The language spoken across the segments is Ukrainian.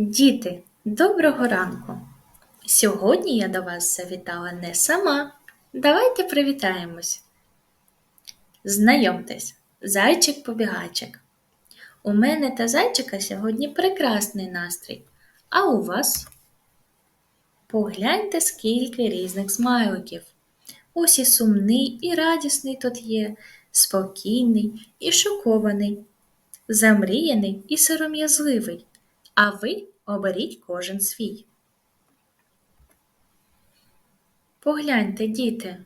Діти, доброго ранку! Сьогодні я до вас завітала не сама. Давайте привітаємось. Знайомтесь, зайчик-побігайчик. У мене та зайчика сьогодні прекрасний настрій. А у вас? Погляньте, скільки різних смайликів. Ось і сумний, і радісний тут є, спокійний і шокований, замріяний і сором'язливий. А ви оберіть кожен свій. Погляньте, діти.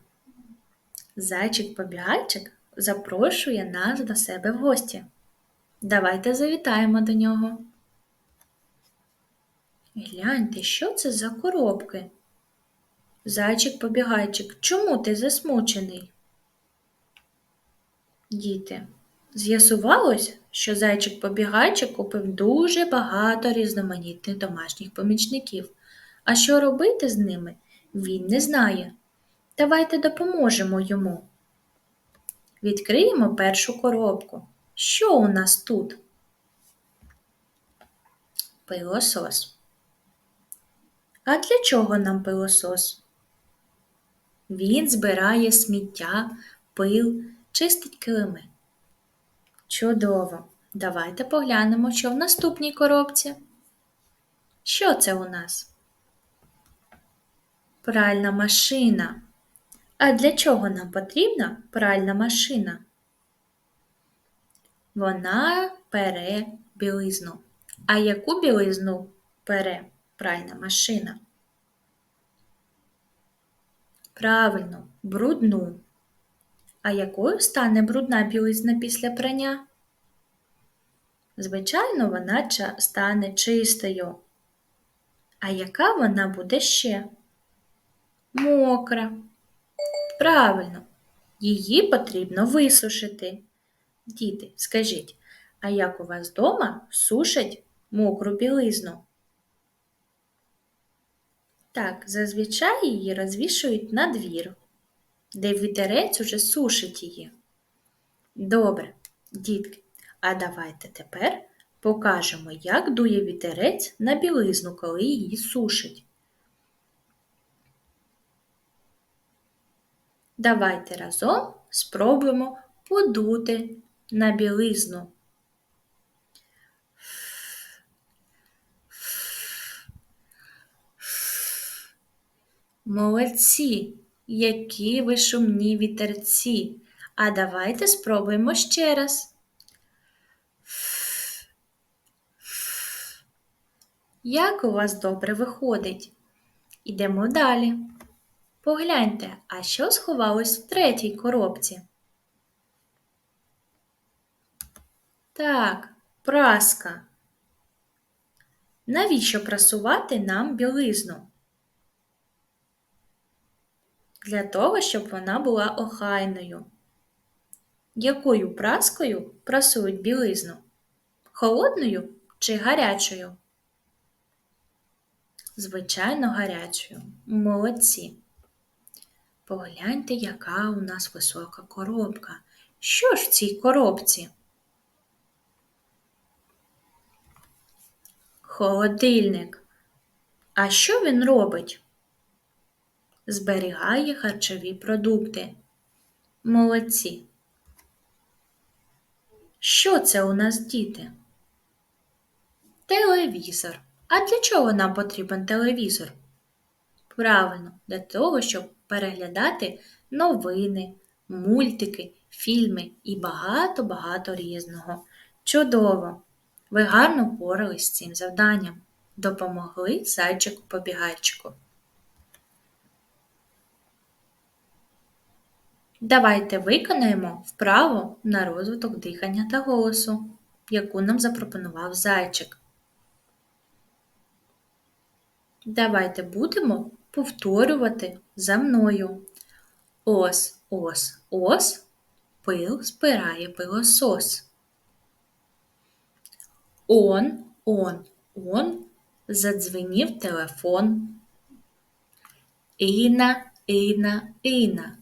Зайчик-побігайчик запрошує нас до себе в гості. Давайте завітаємо до нього. Гляньте, що це за коробки? Зайчик-побігайчик, чому ти засмучений? Діти, з'ясувалось, що зайчик-побігайчик купив дуже багато різноманітних домашніх помічників. А що робити з ними, він не знає. Давайте допоможемо йому. Відкриємо першу коробку. Що у нас тут? Пилосос. А для чого нам пилосос? Він збирає сміття, пил, чистить килими. Чудово! Давайте поглянемо, що в наступній коробці. Що це у нас? Пральна машина. А для чого нам потрібна пральна машина? Вона пере білизну. А яку білизну пере пральна машина? Правильно, брудну. А якою стане брудна білизна після прання? Звичайно, вона стане чистою. А яка вона буде ще? Мокра. Правильно, її потрібно висушити. Діти, скажіть, а як у вас вдома сушать мокру білизну? Так, зазвичай її розвішують на двір, де вітерець уже сушить її. Добре, дітки, а давайте тепер покажемо, як дує вітерець на білизну, коли її сушить. Давайте разом спробуємо подути на білизну. Молодці, які ви шумні вітерці. А давайте спробуємо ще раз. Як у вас добре виходить? Ідемо далі. Погляньте, а що сховалось в третій коробці? Так, праска. Навіщо прасувати нам білизну? Для того, щоб вона була охайною. Якою праскою прасують білизну? Холодною чи гарячою? Звичайно, гарячою. Молодці. Погляньте, яка у нас висока коробка. Що ж в цій коробці? Холодильник. А що він робить? Зберігає харчові продукти. Молодці. Що це у нас діти? Телевізор. А для чого нам потрібен телевізор? Правильно, для того, щоб переглядати новини, мультики, фільми і багато-багато різного. Чудово! Ви гарно впорались з цим завданням. Допомогли зайчику-побігайчику. Давайте виконаємо вправу на розвиток дихання та голосу, яку нам запропонував зайчик. Давайте будемо повторювати за мною. Ос, ос, ос, пил спирає пилосос. Он, он, он, задзвенів телефон. Іна, іна, іна,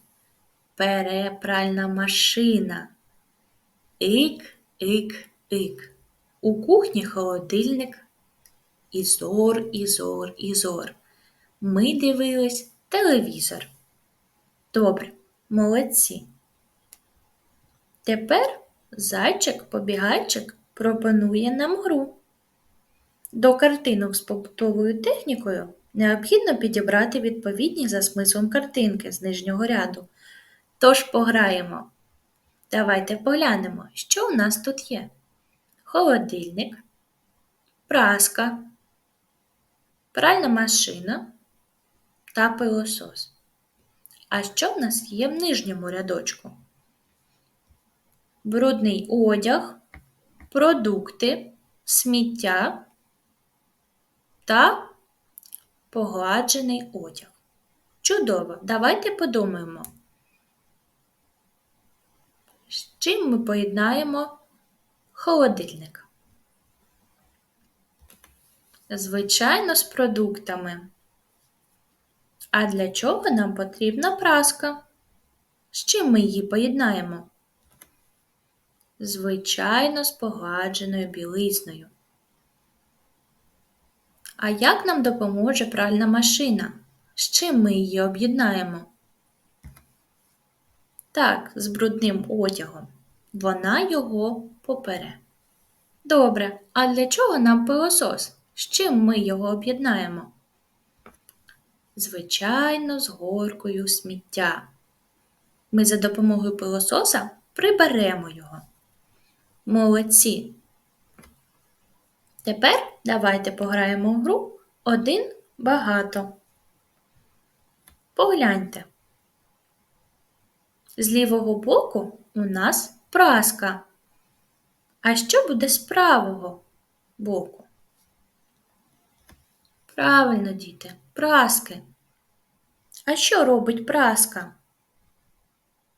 перепральна машина. Ік, ік, ік. У кухні холодильник. і зор, і зор, і зор. Ми дивились телевізор. Добре, молодці. Тепер зайчик-побігайчик пропонує нам гру. До картинок з побутовою технікою необхідно підібрати відповідні за смислом картинки з нижнього ряду. Тож пограємо. Давайте поглянемо, що у нас тут є. Холодильник, праска, пральна машина та пилосос. А що в нас є в нижньому рядочку? Брудний одяг, продукти, сміття та погладжений одяг. Чудово! Давайте подумаємо. З чим ми поєднаємо холодильник? Звичайно, з продуктами. А для чого нам потрібна праска? З чим ми її поєднаємо? Звичайно, з погладженою білизною. А як нам допоможе пральна машина? З чим ми її об'єднаємо? Так, з брудним одягом. Вона його попере. Добре, а для чого нам пилосос? З чим ми його об'єднаємо? Звичайно, з горкою сміття. Ми за допомогою пилососа приберемо його. Молодці. Тепер давайте пограємо в гру один багато. Погляньте. З лівого боку у нас праска. А що буде з правого боку? Правильно, діти, праски. А що робить праска?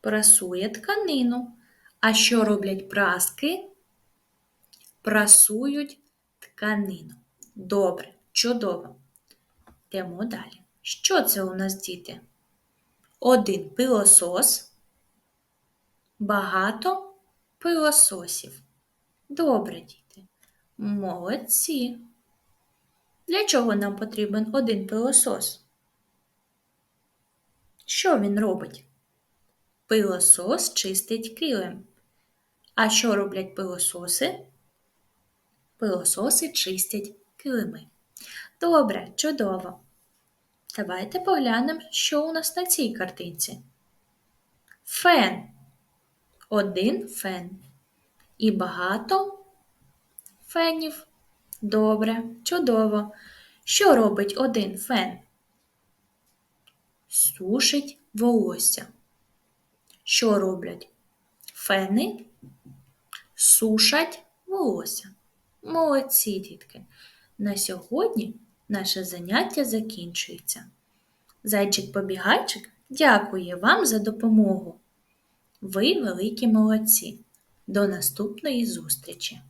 Прасує тканину. А що роблять праски? Прасують тканину. Добре, чудово. Йдемо далі. Що це у нас, діти? Один пилосос, багато пилососів. Добре, діти. Молодці. Для чого нам потрібен один пилосос? Що він робить? Пилосос чистить килим. А що роблять пилососи? Пилососи чистять килими. Добре, чудово. Давайте поглянемо, що у нас на цій картинці. Фен. Один фен. І багато фенів. Добре, чудово. Що робить один фен? Сушить волосся. Що роблять? Фени сушать волосся. Молодці, дітки! На сьогодні наше заняття закінчується. Зайчик-побігайчик дякує вам за допомогу. Ви великі молодці. До наступної зустрічі!